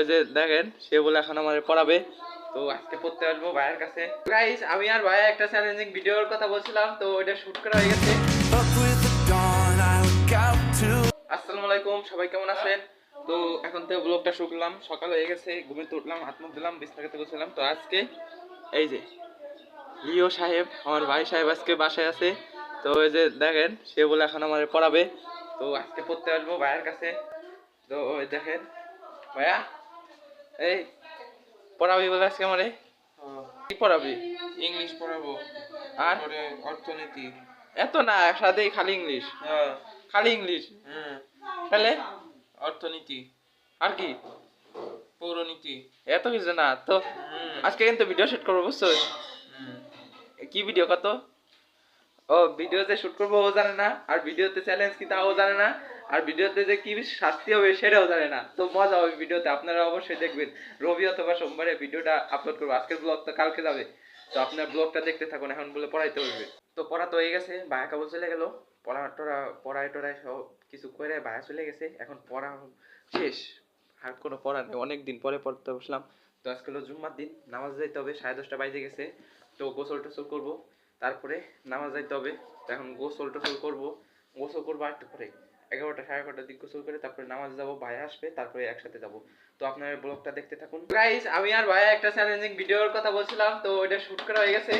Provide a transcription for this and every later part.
ওই যে দেখেন, সে বলে এখন আমার পড়াবে। তো আজকে পড়তে আসব ভাইয়ের কাছে। গাইস আমি আর ভাইয়া একটা চ্যালেঞ্জিং ভিডিওর কথা বলছিলাম, তো ওইটা শুট করা হয়ে গেছে। আসসালামু আলাইকুম, সবাই কেমন আছেন? তো এখন থেকে ব্লগটা শুকলাম সকাল হয়ে গেছে ঘুমে তো উঠলাম, হাত মুখ দিলাম বিছনা খেতে বসলাম তো আজকে এই যে লিও সাহেব, আমার ভাই সাহেব আজকে বাসায় আছে। তো ওই যে দেখেন, সে বলে এখন আমার পড়াবে। তো আজকে পড়তে আসব ভাইয়ের কাছে। তো ওই দেখেন, ভাইয়া? এই পড়াবি বলে আজকে আমারে কি পড়াবি? ইংলিশ পড়াবো আর? অর্থনীতি। এত না একসাথেই খালি ইংলিশ? হ্যাঁ। খালি ইংলিশ? হুম। তাহলে? অর্থনীতি। আর কি? পৌরনীতি। এত কিছু না তো আজকে কিন্তু ভিডিও শুট করব বুঝছ? কি ভিডিও কত? ও, ভিডিওতে শুট করব, ও জানে না। আর ভিডিওতে চ্যালেঞ্জ কি তাও জানে না। আর ভিডিওতে যে কি শাস্তি হবে সেটাও জানে না। তো মজা হবে ভিডিওতে, আপনারা অবশ্যই দেখবেন। রবি অথবা সোমবারে ভিডিওটা আপলোড করব। আজকের ব্লগ তো কালকে যাবে। তো আপনার ব্লগটা দেখতে থাকুন, এখন বলে পড়াইতে হবে তো পড়া তো হয়ে গেছে, ভায়া কাবল চলে গেল। পড়া টড়া, পড়ায় টড়ায় সব কিছু করে ভায়া চলে গেছে। এখন পড়া শেষ। আর কোনো পড়া নেই। অনেক দিন পরে পড়তে বসলাম। তো আজকে হলো জুম্মার দিন। নামাজ যাইতে হবে, সাড়ে দশটা বাজে গেছে। তো গোসল টোসল করব। তারপরে নামাজ যাইতে হবে। এখন গোসল টোসল করব। গোসল করব একটু পরে। এগারোটা, সাড়ে এগারোটার দিক গোসল করে তারপরে নামাজ যাব ভাইয়া আসবে, তারপরে একসাথে যাব। তো আপনার ব্লগটা দেখতে থাকুন। গাইস আমি আর ভাইয়া একটা চ্যালেঞ্জিং ভিডিওর কথা বলছিলাম, তো ওইটা শুট করা হয়ে গেছে।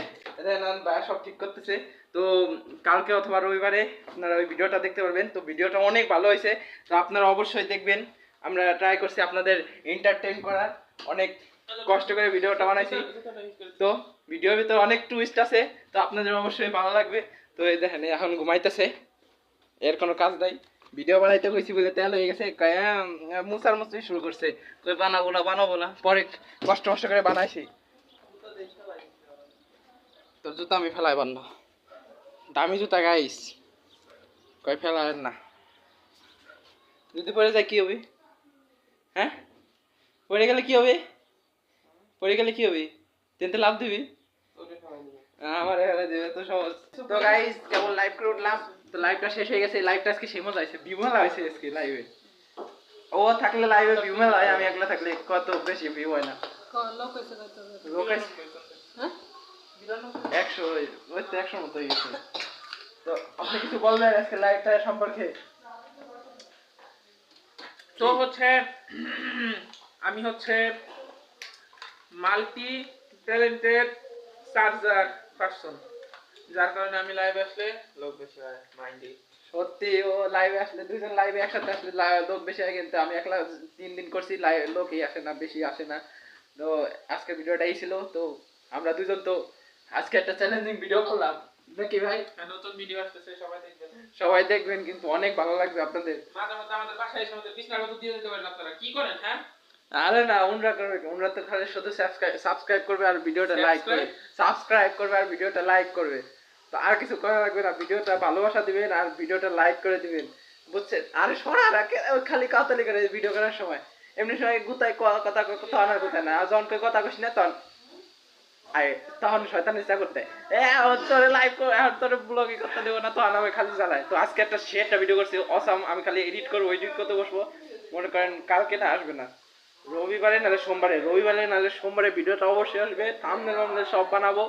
ভাইয়া সব ঠিক করতেছে। তো কালকে অথবা রবিবারে আপনারা ওই ভিডিওটা দেখতে পারবেন। তো ভিডিওটা অনেক ভালো হয়েছে। তো আপনারা অবশ্যই দেখবেন। আমরা ট্রাই করছি আপনাদের এন্টারটেন করার। অনেক কষ্ট করে ভিডিওটা বানাইছি। তো ভিডিওর ভিতরে অনেক টুইস্ট আছে, তো আপনাদের অবশ্যই ভালো লাগবে। তো এই দেখেন এখন ঘুমাইতেছে। এর কোনো কাজ নাই। ভিডিও বানাইতে কইছি বলে তেল হয়ে গেছে। মুসার মুসি শুরু করছে। কই বানাবো না বানাবো না। পরে কষ্ট কষ্ট করে বানাইছি। তো জুতা আমি ফেলাই পার না দামি জুতা গাইস কয় ফেলাই না। যদি পরে যায় কি হবে? হ্যাঁ? পড়ে গেলে কি হবে? পড়ে গেলে কি হবে? তেনতে লাভ দিবি? আমার এখানে দেবে তো সহজ। তো গাইস কেবল লাইভ করে উঠলাম? তো লাইভটা শেষ হয়ে গেছে লাইভটা আজকে সেমজ আছে বিমল হয়েছে আজকে লাইভে ও থাকলে লাইভে বিমল হয় আমি একলা থাকলে কত বেশি ভিউ হয় না। লোক আছে একশো ওই তো একশোর মতো হয়ে গেছে। তো আপনি কিছু বলবেন আজকে লাইভটা সম্পর্কে? তো হচ্ছে আমি হচ্ছে মাল্টি ট্যালেন্টেড চার্জার পার্সন যার কারণে আমি লাইভ আসলে লোক বেশি হয় মাইন্ডে সত্যি ও লাইভে আসলে দুইজন লাইভে একসাথে আসলে লোক বেশি হয় কিন্তু আমি একলা তিন দিন করছি লাইভ লোকই আসে না বেশি আসে না। তো আজকে ভিডিওটা এই ছিল তো আমরা দুজন তো আজকে একটা চ্যালেঞ্জিং ভিডিও করলাম। নাকি ভাই? নতুন ভিডিও আসতেছে সবাই দেখবেন। সবাই দেখবেন কিন্তু অনেক ভালো লাগবে আপনাদের। মাঝে মধ্যে আমাদের বাসায় এসে আমাদের বিছনার মতো দিয়ে দিতে পারেন আপনারা। কি করেন হ্যাঁ? আরে না ওনরা করবে কি? ওনরা তো খালি শুধু সাবস্ক্রাইব করবে আর ভিডিওটা লাইক করবে। সাবস্ক্রাইব করবে আর ভিডিওটা লাইক করবে। তো আর কিছু করা লাগবে না ভিডিওটা ভালোবাসা দিবেন আর ভিডিওটা লাইক করে দিবেন। বুঝছেন? আরে শোনা রাখে খালি কাতালি করে ভিডিও করার সময়। এমনি সময় গুতায় ক- কথা কথা আনার কথা না। যখন কই কথা কইস না তখন আরে তখন শয়তান ইচ্ছা করতে এ ওর তোরে লাইভ করে আর তোরে ব্লগই করতে দেবো না তখন আমি খালি জ্বালাই তো আজকে একটা শেয়ারটা ভিডিও করছি অসাম আমি খালি এডিট করব এডিট করতে বসবো। মনে করেন কালকে না আসবে না। রবিবারে, নাহলে সোমবারে। রবিবারে, নাহলে সোমবারে ভিডিওটা অবশ্যই আসবে। থামনে আমরা সব বানাবো।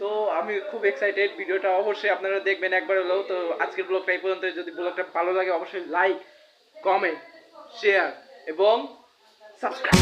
তো আমি খুব এক্সাইটেড ভিডিওটা অবশ্যই আপনারা দেখবেন একবার হলেও। তো আজকের ব্লগটা এই পর্যন্ত যদি ব্লগটা ভালো লাগে, অবশ্যই লাইক কমেন্ট শেয়ার এবং সাবস্ক্রাইব